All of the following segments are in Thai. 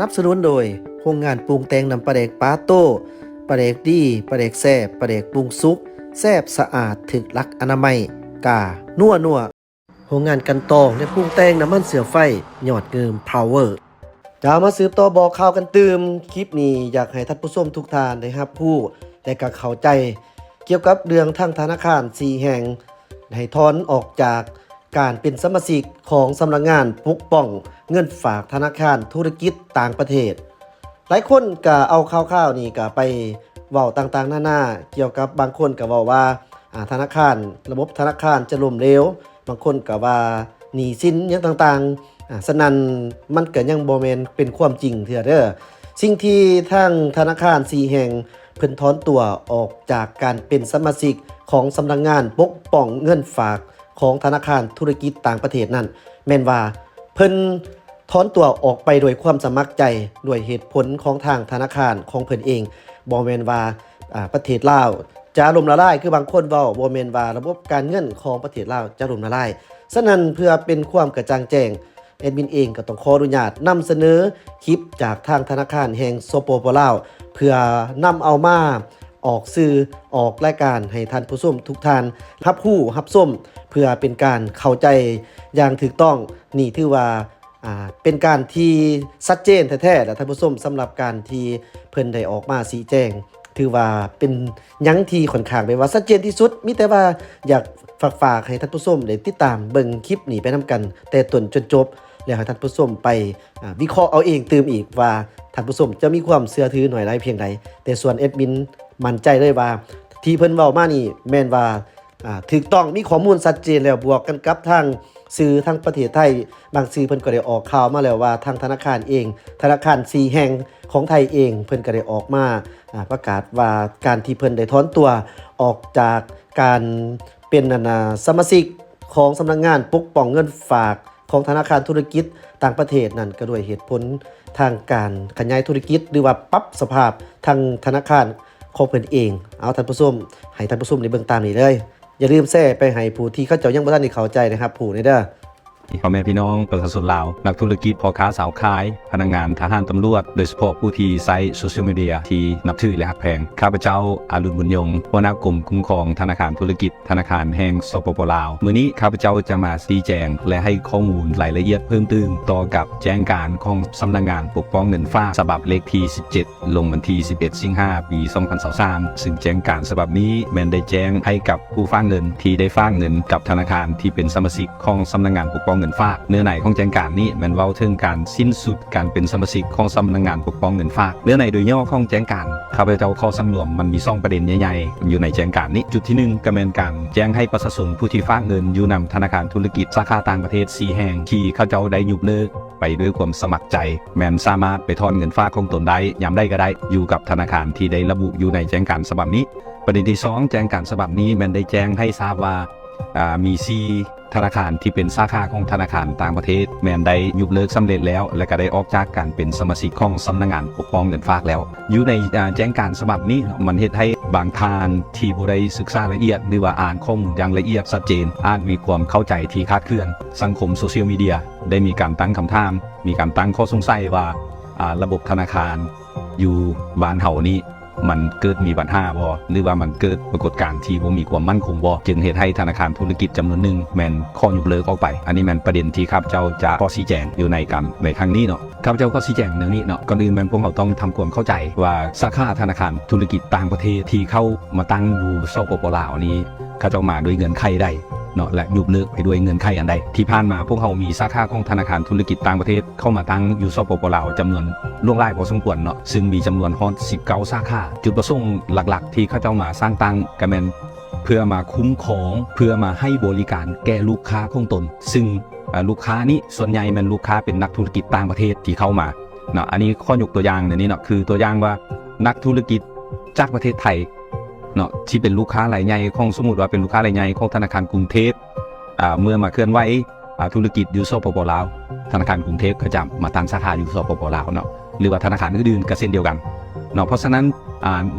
นับสนุนโดยโรงงานปรุงแต่งน้ำปลาแดกปาโต้ปลาแดกดีปลาแดกแซ่บปลาแดกปรุงสุกแซ่บสะอาดถึกลักอนามัย กา นัวนัวโรงงานกันตองและปรุงแต่งน้ำมันเสือไฟหยอดเงิมพาวเวอร์จะมาสืบต่อบอกข่าวกันตืมคลิปนี้อยากให้ท่านผู้ชมทุกท่านได้รับผู้และก็เข้าใจ เกี่ยวกับเรื่องทางธนาคารสีแห่งให้ถอนออกจาก การเป็นสมาชิกของสำนักงานปกป้องเงินฝากธนาคารธุรกิจต่างประเทศ หลายคนก็เอาข่าวๆนี่ก็ไปเว้าต่างๆ หน้าๆเกี่ยวกับบางคนก็เว้าว่าธนาคาร ระบบธนาคารจะล่มเหลวบางคนก็ว่าหนี้สินยังต่างๆอ่าฉะนั้นมันเก็ยังบ่แมนเป็นความจริงเทื่อเด้อสิ่งที่ทางธนาคารสีแห่งเพิ่นถอนตัวออกจากการเป็นสมาชิกของสำนักงานปกป้องเงินฝาก ของธนาคารธุรกิจต่างประเทศนั่นแม่นว่าเพิ่นถอนตัวออกไปโดยความสมัครใจด้วยเหตุผลของทางธนาคารของเพิ่นเองบ่แม่นว่าอ่าประเทศลาวจะล่มละลายคือบางคนเว้าบ่แม่นว่าระบบการเงินของประเทศลาวจะล่มละลายฉะนั้นเพื่อเป็นความกระจ่างแจ้งแอดมินเองก็ต้องขออนุญาตนำเสนอคลิปจากทางธนาคารแห่งโซโปโปลาวเพื่อนำเอามา ออกสื่อออกรายการให้ท่านผู้ชมทุกท่านรับผู้รับส้มเพื่อเป็นการเข้าใจอย่างถูกต้องนี่ถือว่าเป็นการที่ชัดเจนแท้ๆและท่านผู้ชมสำหรับการที่เพิ่นได้ออกมาสีแจงถือว่าเป็นยังที่ค่อนข้างไปว่าชัดเจนที่สุดมิแต่ว่าอยากฝากฝากให้ท่านผู้ชมได้ติดตามเบิ่งคลิปนี้ไปนํกัน แต่ต้นจนจบ แล้วให้ท่านผู้ชมไปวิเคราะห์เอาเองตื่มอีกว่าท่านผู้ชมจะมีความเชื่อถือหน่อยไรเพียงใดแต่ส่วนเอ็ดมิน มั่นใจเลยว่า ที่เพิ่นเว้ามานี่แม่นว่าถูกต้องมีข้อมูลชัดเจนแล้วบวกกันกับทางสื่อทางประเทศไทย บางสื่อเพิ่นก็ได้ออกข่าวมาแล้วว่าทางธนาคารเอง ธนาคารสีแห่งของไทยเอง เพิ่นก็ได้ออกมาประกาศว่าการที่เพิ่นได้ถอนตัวออกจากการเป็นนานาสมาชิกของสำนักงานปกป้องเงินฝากของธนาคารธุรกิจต่างประเทศนั่นก็ด้วยเหตุผลทางการขยายธุรกิจ หรือว่าปรับสภาพทางธนาคาร ของเพิ่นเอง เอาท่านผู้ชมให้ท่านผู้ชมในเบื้องตามนี้เลย อย่าลืมแชร์ไปให้ผู้ที่เขาเจ้ายังบ่ทันได้เข้าใจนะครับผู้นี่เด้อ พ่อแม่พี่น้องประชาชนลาว นักธุรกิจพ่อค้าสาวขาย พนักงานทหารตำรวจ โดยเฉพาะผู้ที่ใช้โซเชียลมีเดียที่นับถือและหักแพง ข้าพเจ้าอารุณบุญยงหัวหน้ากลุ่มคุ้มครองธนาคารธุรกิจ ธนาคารแห่งสปปลาว มื้อนี้ข้าพเจ้าจะมาชี้แจง และให้ข้อมูลรายละเอียดเพิ่มเติมต่อกับแจ้งการของสำนักงานปกป้องเงินฝากฉบับเลขที่ 17 ลงวันที่ 11 สิงหาปี 2023 ซึ่งแจ้งการฉบับนี้แมนได้แจ้งให้กับผู้ฝากเงินที่ได้ฝากเงินกับธนาคารที่เป็นสมาชิกของสำนักงานปกป้องเงินฝากเนื้อในของแจ้งการนี้แมันเว้าถึงการสิ้นสุดการเป็นสมาชิกของสำนักงานปกป้องเงินฝากเนื้อในโดยย่อของแจ้งการข้าพเจ้าข้อสำรวมมันมีสองประเด็นใหญ่ๆอยู่ในแจ้งการนี้จุดที่หนึ่งก็เป็นการแจ้งให้ประชาชนผู้ที่ฝากเงินอยู่นำธนาคารธุรกิจสาขาต่างประเทศสีแห่งที่เข้าเจ้าได้ยุบเลิกไปด้วยความสมัครใจ แมนสามารถไปถอนเงินฝากของตนได้ยามได้ก็ได้ อยู่กับธนาคารที่ได้ระบุอยู่ในแจ้งการฉบับนี้ ประเด็นที่สองแจ้งการฉบับนี้แมนได้แจ้งให้ทราบว่า มีซีธนาคารที่เป็นสาขาของธนาคารต่างประเทศ แมนได้ยุบเลิกสำเร็จแล้ว และก็ได้ออกจากการเป็นสมาชิกของสำนักงานปกป้องเงินฝากแล้ว อยู่ในแจ้งการฉบับนี้มันเฮ็ดให้บางทานที่บ่ได้ศึกษาละเอียด หรือว่าอ่านข้อมูลอย่างละเอียดชัดเจน อาจมีความเข้าใจที่คาดเคลื่อน สังคมโซเชียลมีเดียได้มีการตั้งคำถาม มีการตั้งข้อสงสัยว่าอ่าระบบธนาคารอยู่บ้านเฮานี้ มันเกิดมีปัญหาบ่หรือว่ามันเกิดปรากฏการณ์ที่บ่มีความมั่นคงบ่จึงเหตุให้ธนาคารธุรกิจจำนวนหนึ่งแม่นข้อยกเลิกออกไป อันนี้แม่นประเด็นที่ข้าพเจ้าจะขอชี้แจงอยู่ในการในครั้งนี้เนาะข้าพเจ้าก็ชี้แจงเรื่องนี้เนาะก่อนอื่นแม่นพวกเราต้องทำความเข้าใจว่าสาขาธนาคารธุรกิจต่างประเทศที่เข้ามาตั้งอยู่สปปลาวนี้เขาเจ้ามาด้วยเงินไขได้ เนาะและยุบเลิกไปด้วยเงินไขอันใด ที่ผ่านมาพวกเขามีสาขาของธนาคารธุรกิจต่างประเทศเข้ามาตั้งอยู่สปปลาวจำนวนล่วงไล่พอสมควรเนาะซึ่งมีจำนวนฮอด19สาขาจุดประสงค์หลัก ๆ ที่เขาเจ้ามาสร้างตั้งก็แม่นเพื่อมาคุ้มครองเพื่อมาให้บริการแก่ลูกค้าของตน ซึ่งลูกค้านี้ส่วนใหญ่แมันลูกค้าเป็นนักธุรกิจต่างประเทศที่เข้ามาเนาะอันนี้ข้อยกตัวอย่างในนี้เนาะคือตัวอย่างว่านักธุรกิจจากประเทศไทย เนาะที่เป็นลูกค้ารายใหญ่ของสมมติว่าเป็นลูกค้ารายใหญ่ของธนาคารกรุงเทพอ่าเมื่อมาเคลื่อนไหวอ่าธุรกิจอยู่สปปลาวธนาคารกรุงเทพก็จะมาตั้งสาขาอยู่สปปลาวเนาะหรือว่าธนาคารอื่นๆก็เช่นเดียวกันเนาะเพราะฉะนั้น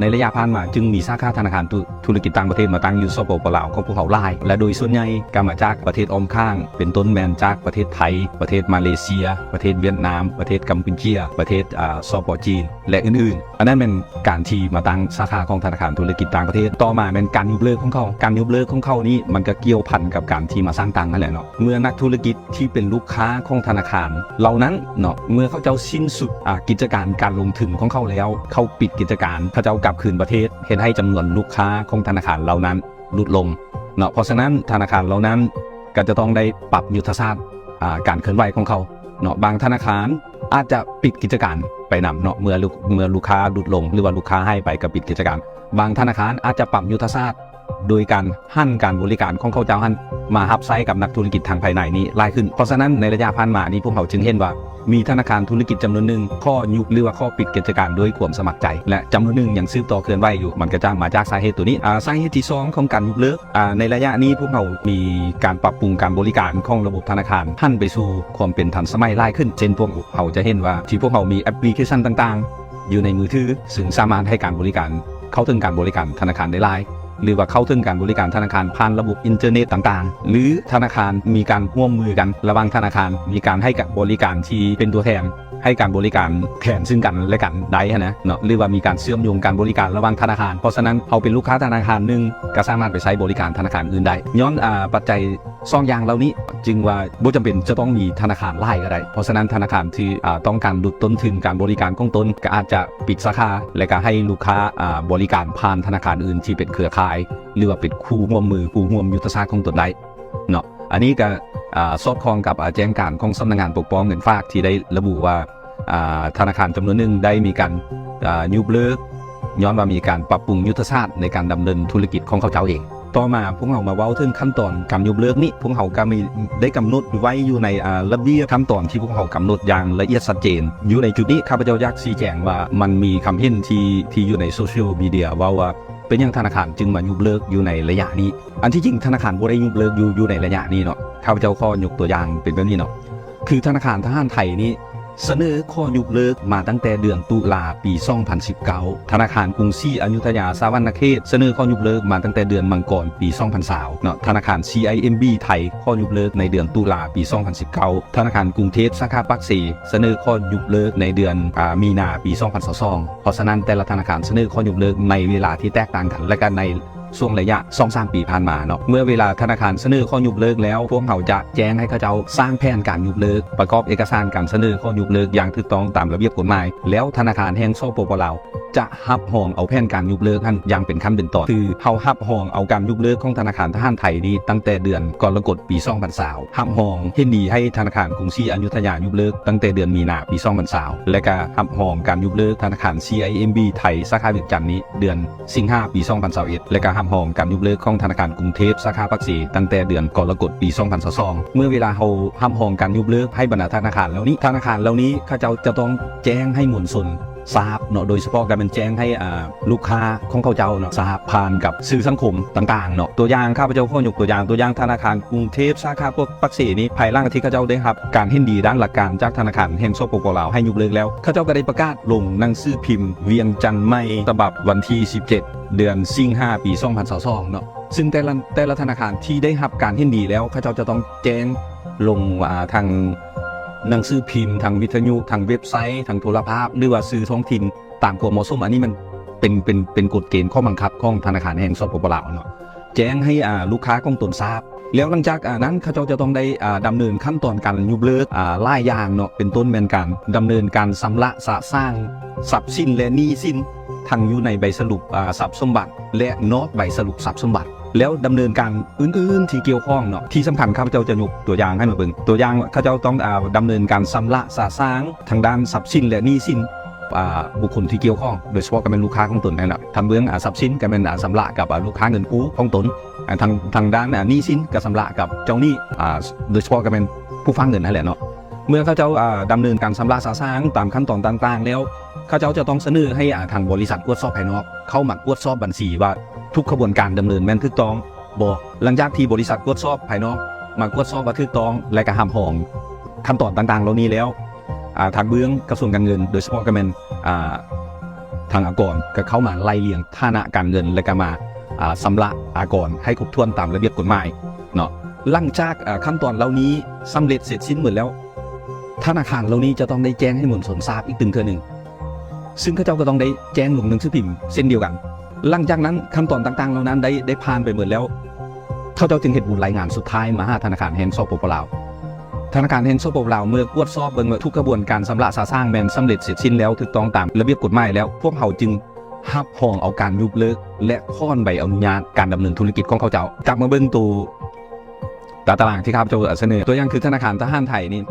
ในระยะผ่านมาจึงมีสาขาธนาคารธุธรกิจต่างประเทศมาตั้งอยู่สปปลาวของพวกเขาหลาย และโดยส่วนใหญ่ก็มาจากประเทศอมข้าง เป็นต้นแมนจากประเทศไทย ประเทศมาเลเซีย ประเทศเวียดนาม ประเทศกัมพูชีประเทศสปจีน และอื่นๆ อันนั้นเป็นการที่มาตั้งสาขาของธนาคารธุรกิจต่างประเทศต่อมาเป็นการยุบเลิกของเขาการยุบเลิกของเขานี่มันก็เกี่ยวพันกับการที่มาสร้างตังค์นั่นแหละเนาะเมื่อนักธุรกิจที่เป็นลูกค้าของธนาคาร เหล่านั้นเนาะเมื่อเขาเจ้าสิ้นสุดกิจการการลงทุนของเขาแล้ว เขาปิดกิจการเขาเจ้ากลับคืนประเทศเห็นให้จำนวนลูกค้าของธนาคารเหล่านั้นลดลงเนาะเพราะฉะนั้นธนาคารเหล่านั้นก็จะต้องได้ปรับยุทธศาสตร์การเคลื่อนไหวของเขาเนาะบางธนาคารอาจจะปิดกิจการไปนำเนาะเมื่อลูกเมื่อลูกค้าลดลง หรือว่าลูกค้าให้ไปก็ปิดกิจการ บางธนาคารอาจจะปรับยุทธศาสตร์ โดยการหั่นการบริการของเขาเจ้าหั่นมาฮับไซกับนักธุรกิจทางภายในนี้ไล่ขึ้น เพราะฉะนั้นในระยะผ่านมานี้พวกเขาจึงเห็นว่า มีธนาคารธุรกิจจำนวนหนึ่งข้อยุบหรือว่าข้อปิดกิจการด้วยความสมัครใจ และจำนวนหนึ่งยังซืบต่อเคลื่อนไหวอยู่มันก็จะมาจากสาเหตุตัวนี้อ่าสาเหตุที่สองของการยุบเลิกอ่าในระยะนี้พวกเขามีการปรับปรุงการบริการของระบบธนาคารหั่นไปสู่ความเป็นทันสมัยไล่ขึ้นเช่นพวกเขาจะเห็นว่าที่พวกเขามีแอปพลิเคชันต่าง ๆ อยู่ในมือถือซึ่งสามารถให้การบริการเข้าถึงการบริการธนาคารได้ไล่ หรือว่าเข้าถึงการบริการธนาคารผ่านระบบอินเทอร์เน็ตต่างๆ หรือธนาคารมีการร่วมมือกันระหว่างธนาคาร มีการให้กับบริการที่เป็นตัวแทน ให้การบริการแทนซึ่งกันและกันได้นะเนาะหรือว่ามีการเชื่อมโยงการบริการระหว่างธนาคาร เพราะฉะนั้นเขาเป็นลูกค้าธนาคารหนึ่งก็สามารถไปใช้บริการธนาคารอื่นได้ย้อนอ่าปัจจัยสองอย่างเหล่านี้ จึงว่าบ่จำเป็นจะต้องมีธนาคารไล่ก็ได้เพราะฉะนั้นธนาคารที่อ่าต้องการลดต้นทุนการบริการของตนก็อาจจะปิดสาขาและก็ให้ลูกค้าอ่าบริการผ่านธนาคารอื่นที่เป็นเครือข่าย หรือว่าเป็นคู่ร่วมมือคู่ร่วมยุทธศาสตร์ของตนได้เนาะ อันนี้ก็สอดคล้องกับแจ้งการของสำนักงานปกป้องเงินฝากที่ได้ระบุว่าธนาคารจำนวนหนึ่งได้มีการยุบเลิกย้อนว่ามีการปรับปรุงยุทธศาสตร์ในการดำเนินธุรกิจของเขาเจ้าเอง ต่อมาพวกเรามาเว้าถึงขั้นตอนการยกเลิกนี้พวกเขาก็มีได้กำหนดไว้อยู่ในระเบียบขั้นตอนที่พวกเขากำหนดอย่างละเอียดชัดเจน อยู่ในจุดนี้ข้าพเจ้าอยากชี้แจงว่ามันมีคำเห็นที่ที่อยู่ในโซเชียลมีเดียว่าว่า เป็นอย่างธนาคารจึงมายุบเลิกอยู่ในระยะนี้ อันที่จริงธนาคารบ่ได้ยุบเลิกอยู่อยู่ในระยะนี้เนาะข้าพเจ้าขอยกตัวอย่างเป็นแบบนี้เนาะคือธนาคารทหารไทยนี่ เสนอข้อยุบเลิกมาตั้งแต่เดือนตุลาปี 2019 ธนาคารกรุงศรีอยุธยาสาวัณเขตเสนอข้อยุบเลิกมาตั้งแต่เดือนมังกรปี 2020เนาะธนาคาร CIMB ไทยข้อยุบเลิกในเดือนตุลาปี 2019 ธนาคารกรุงเทพสาขาปักสีเสนอข้อยุบเลิกในเดือนอมีนาปี 2022เพราะฉะนั้นแต่ละธนาคารเสนอข้อยุบเลิกในเวลาที่แตกต่างกันและกันใน ช่วงระยะสองสามปีผ่านมาเนาะเมื่อเวลาธนาคารเสนอข้อยุบเลิกแล้ว พวกเขาจะแจ้งให้เขาเจ้าสร้างแผนการยุบเลิก ประกอบเอกสารการเสนอข้อยุบเลิกอย่างถูกต้องตามระเบียบกฎหมาย แล้วธนาคารแห่งโซโปปลาว จะหับหองเอาแผนการยุบเลิกนั้นอย่างเป็นขั้นเป็นตอนคือเขาหับหองเอาการยุบเลิกของธนาคารทหารไทยนี้ตั้งแต่เดือนกรกฎปี2020หับหองเห็นดีให้ธนาคารกรุงศรีอยุธยายุบเลิกตั้งแต่เดือนมีนาปี2020และก็หับหองการยุบเลิกธนาคาร CIMB ไทยสาขาเวียงจันทน์นี้เดือนสิงหาปี2021และก็หับหองการยุบเลิกของธนาคารกรุงเทพสาขาปักสีตั้งแต่เดือนกรกฎปี2022เมื่อเวลาเขาหับหองการยุบเลิกให้บรรดาธนาคารแล้วนี้ธนาคารเหล่านี้เขาเจ้าจะต้องแจ้งให้มวลชน ทราบเนาะโดยเฉพาะการเป็นแจ้งให้ลูกค้าของเขาเจ้าเนาะทราบผ่านกับสื่อสังคมต่างๆเนาะตัวอย่างข้าพเจ้าข้อยกตัวอย่างตัวอย่างธนาคารกรุงเทพสาขาพวกปักเสนี้ภายหลังที่เขาเจ้าได้รับการเห็นดีด้านหลักการจากธนาคารแห่งสปปลาวให้ยุบเลิกแล้วเขาเจ้าก็ได้ประกาศลงหนังสือพิมพ์ เวียงจันทร์ไม่ฉบับวันที่ 17 เดือนสิงหาปี 2022เนาะซึ่งแต่ละแต่ละธนาคารที่ได้รับการเห็นดีแล้วเขาเจ้าจะต้องแจ้งลงทาง หนังสือพิมพ์ทางวิทยุทางเว็บไซต์ ทางโทรภาพ หรือว่าสื่อท้องถิ่นตามกฎเหมาะสมอันนี้มันเป็นเป็นเป็นกฎเกณฑ์ข้อบังคับของธนาคารแห่งสปปลาวเนาะแจ้งให้อ่าลูกค้าของตนทราบ แล้วหลังจากนั้นเขาเจ้าจะต้องได้อ่าดำเนินขั้นตอนการยุบเลิกล่ายยางเนาะเป็นต้นแมนการดำเนินการสำระสะสร้างทรัพย์สินและหนี้สินทั้งอยู่ในใบสรุปทรัพย์สมบัติ และนอกใบสรุปทรัพย์สมบัติ แล้วดำเนินการอื่นๆที่เกี่ยวข้องเนาะที่สำคัญข้าพเจ้าจะยกตัวอย่างให้มาเบิ่งตัวอย่างข้าพเจ้าต้องอ่าดำเนินการสำระสะสางทางด้านทรัพย์สินและหนี้สินบุคคลที่เกี่ยวข้องโดยเฉพาะการเป็นลูกค้าของตนนั่นแหละทำเรื่องอ่าทรัพย์สินการเป็นอ่าสำระกับลูกค้าเงินกู้ของตนทางทางด้านอ่าหนี้สินกับสำระกับเจ้าหนี้อ่าโดยเฉพาะการเป็นผู้ฟังเงินนั่นแหละเนาะเมื่อข้าเจ้าอ่าดำเนินการสำระสะสางตามขั้นตอนต่างๆ แล้วข้าเจ้าจะต้องเสนอให้อ่าทางบริษัทตรวจสอบภายนอก เข้ามตรวจสอบบัญชีว่า ทุกขบวนการดำเนินแม่นถูกต้องบอกหลังจากที่บริษัทตรวจสอบภายนอกมาตรวจสอบว่าถูกต้องและก็ห้ามห้องขั้นตอนต่างๆ เหล่านี้แล้วทางเบื้องกระทรวงการเงิน โดยเฉพาะการเงินทางอากรก็เข้ามาไล่เลียงฐานะการเงินและก็มาอ่าสำระอากรให้ครบถ้วนตามระเบียบกฎหมายเนาะหลังจากขั้นตอนเหล่านี้สำเร็จเสร็จสิ้นหมดแล้ว ธนาคารเหล่านี้จะต้องได้แจ้งให้มวลชนทราบอีกตึงเทื่อหนึ่งซึ่งเขาเจ้าก็ต้องได้แจ้งลงหนังสือพิมพ์เส้นเดียวกัน หลังจากนั้นขั้นตอนต่างๆ เหล่านั้นได้ได้ผ่านไปหมดแล้วเขาเจ้าจึงเห็นบุญรายงานสุดท้ายมาหาธนาคารแห่งสปปลาวธนาคารแห่งสปปลาวเมื่อกวดสอบเบิ่งว่าทุกกระบวนการสำระสาสร้างแมนสำเร็จเสร็จสิ้นแล้วถูกต้องตามระเบียบกฎหมายแล้ว พวกเขาจึงหับห้องเอาการยุบเลิก และค้อนใบอนุญาตการดำเนินธุรกิจของเขาเจ้ากลับมาเบิ่งตัวตาตารางที่ข้าพเจ้าเสนอตัวอย่างคือธนาคารทหารไทยนี่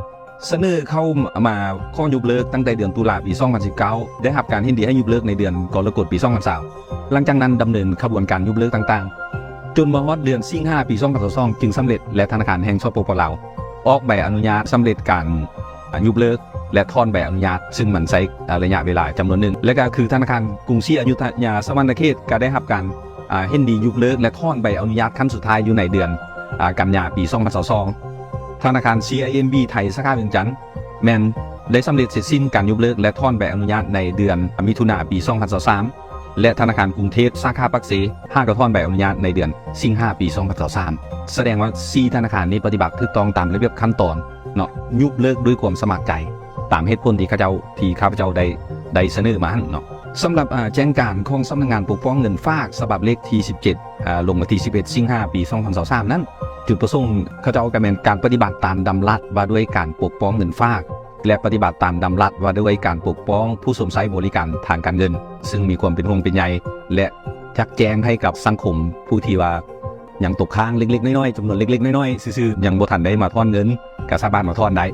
เสนอเข้ามาข้อยุบเลิกตั้งแต่เดือนตุลาปี 2019 ได้รับการเห็นดีให้ยุบเลิกในเดือนกรกฎปี 2020หลังจากนั้นดำเนินขบวนการยุบเลิกต่างๆ จนมาฮอดเดือนสิงหาปี 2022 จึงสำเร็จและธนาคารแห่งสปปลาวออกใบอนุญาตสำเร็จการยุบเลิกและทอนใบอนุญาต ซึ่งมันใช้ระยะเวลาจำนวนหนึ่ง และก็คือธนาคารกรุงศรีอยุธยาสวรรณเขตก็ได้รับการเห็นดียุบเลิกและทอนใบอนุญาตขั้นสุดท้ายอยู่ในเดือนกันยาปี 2022 ธนาคาร CIMB ไทยสาขาเวียงจันทน์แมนได้สำเร็จเสร็จสิ้นการยกเลิกและทอนใบอนุญาตในเดือนมิถุนาปี 2023 และธนาคารกรุงเทพสาขาปักเสห้างกระทอนใบอนุญาตในเดือนสิงหาปี 2023 แสดงว่า4ธนาคารนี้ปฏิบัติถูกต้องตามระเบียบขั้นตอนเนาะยุบเลิกด้วยความสมัครใจ ตามเหตุผลที่ข้าเจ้าที่ข้าพเจ้าได้ได้เสนอมาเนาะสำหรับแจ้งการของสำนักงานปกป้องเงินฝากฉบับเลขที่ 17ลงมาที่ 11 สิงหาปี 2023 นั้น จุดประสงค์เขาเจ้าก็เป็นการปฏิบัติตามดำรัสว่าด้วยการปกป้องเงินฝาก และปฏิบัติตามดำรัสว่าด้วยการปกป้องผู้สวมใช้บริการทางการเงิน ซึ่งมีความเป็นห่วงเป็นใยและชักแจ้งให้กับสังคมผู้ที่ว่าอยังตกค้างเล็กๆน้อยๆจำนวนเล็กๆน้อยๆซื่อๆยังบ่ทันได้มาทอนเงินก็สามารถมาทอนได้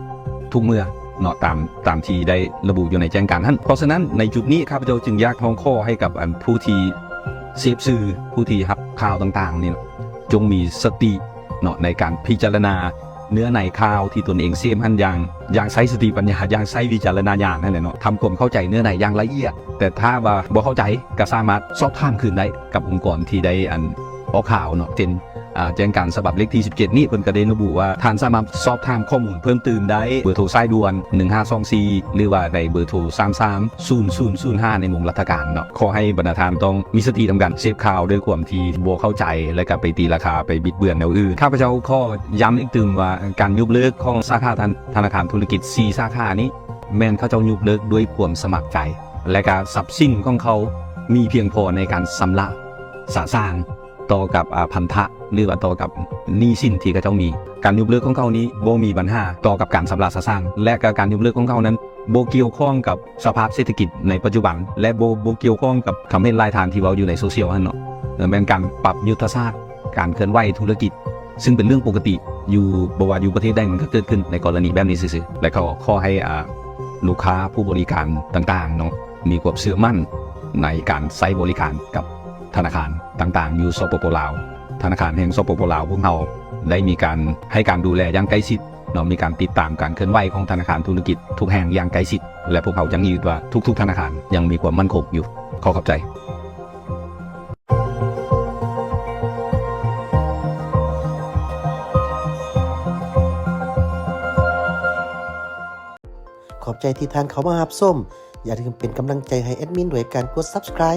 ทุกเมื่อเนาะตามตามที่ได้ระบุอยู่ในแจ้งการท่านเพราะฉะนั้นในจุดนี้ข้าพเจ้าจึงอยากท้องข้อให้กับผู้ที่เสพสื่อผู้ที่รับข่าวต่างๆนี่จงมีสติ เนาะในการพิจารณาเนื้อในข่าวที่ตนเองเสียมหันอย่างอย่างใช้สติปัญญาอย่างใช้วิจารณญาณนั่นแหละเนาะทำความเข้าใจเนื้อในอย่างละเอียด แต่ถ้าว่าบ่เข้าใจก็สามารถสอบถามคืนได้กับองค์กรที่ได้อันออกข่าวเนาะเช่น แจ้งการฉบับเลขที่ 17 นี่เพิ่นก็ได้ระบุว่าท่านสามารถสอบถามข้อมูลเพิ่มเติมได้เบอร์โทรสายด่วน 1524 หรือว่าในเบอร์โทร 33 0005 ในหมุงรัฐการเนาะขอให้บรรดาทานต้องมีสติทำการเสพข่าวด้วยความที่บ่เข้าใจและก็ไปตีราคาไปบิดเบือนแนวอื่นข้าพเจ้าข้อย้ำอีกตึงว่าการยุบเลิกของสาขาธนาคารธุรกิจ 4 สาขานี้ แม่นเขาเจ้ายุบเลิกด้วยความสมัครใจ และการทรัพย์สินของเขามีเพียงพอในการสำระสะสางต่อกับพันธะ หรือว่าต่อกับหนี้สินที่เขาเจ้ามี การยุบเลิกของเขานี้บ่มีปัญหาต่อกับการสำระสะสร้างและกการยุบเลิกของเขานั้นโบเกี่ยวข้องกับสภาพเศรษฐกิจในปัจจุบัน และโบ่บ่เกี่ยวข้องกับคำเห็นรายทานที่เว้าอยู่ในโซเชียลนั่นเนาะเป็นการปรับยุทธศาสตร์ การเคลื่อนไหวธุรกิจ ซึ่งเป็นเรื่องปกติอยู่บวาอยู่ประเทศใดมันก็เกิดขึ้นในกรณีแบบนี้ซื่อๆและก็ขอให้ลูกค้าผู้บริการต่างๆเนาะมีความเชื่อมั่นในการใช้บริการกับธนาคารต่างๆ อยู่สปปลาว ธนาคารแห่งสปปลาวพวกเราได้มีการให้การดูแลอย่างใกล้ชิดเนาะมีการติดตามการเคลื่อนไหวของธนาคารธุรกิจทุกแห่งอย่างใกล้ชิด และพวกเขายังยืนว่าทุก ๆ ธนาคารยังมีความมั่นคงอยู่ขอขอบใจขอบใจที่ทานเขามารับส้ม อย่าลืมเป็นกำลังใจให้แอดมินด้วยการกด subscribe